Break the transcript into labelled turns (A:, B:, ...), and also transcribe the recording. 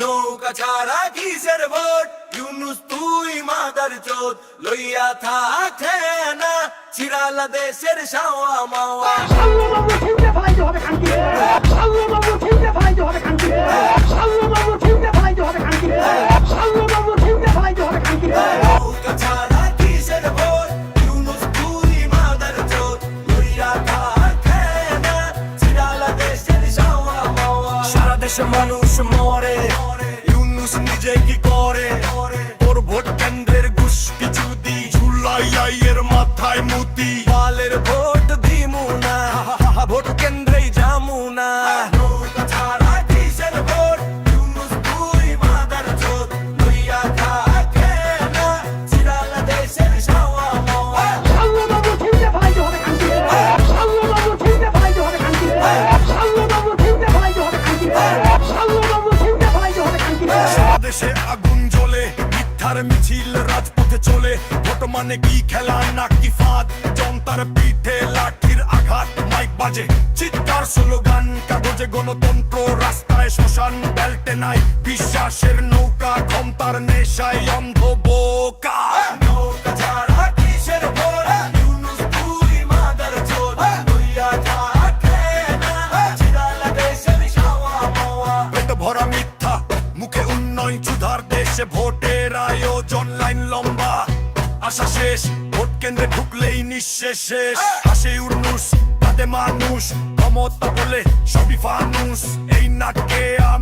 A: নৌকা ছাড়া কিসের ভোট? ইউনুস তুই মাদার চোদ লইয়া থাকে না চিরালা দেশের সাওয়া মাওয়া।
B: সাল্লাল্লাহু ঠিকরে
A: ঝুলাইয়ের মাথায় মুতি। বালের ভোট দিমু না ভোট কেন্দ্রেই যামু না। দেশে আগুন জ্বলে মিথ্যার মিছিল রাজপথে চলে। বর্তমানে মানে কি খেলা নাকি ফাঁদ? জনতার পিঠে লাঠির আঘাত, মাইক বাজে। চিৎকার, স্লোগান, কাগজে গণতন্ত্র, রাস্তায় শ্মশান, বেল্টে নাই। বিশ্বাসের নৌকা, ক্ষমতার নেশায় অন্ধ উন্নয়ন সুধার দেশে ভোটের আয়োজন, লাইন লম্বা। আশা শেষ, ভোট কেন্দ্রে ঢুকলেই নিঃশেষ শেষ। হাসে উন্নুস তাতে মানুষ, ক্ষমতা বলে সবই ফানুস। এই নাটকে আমি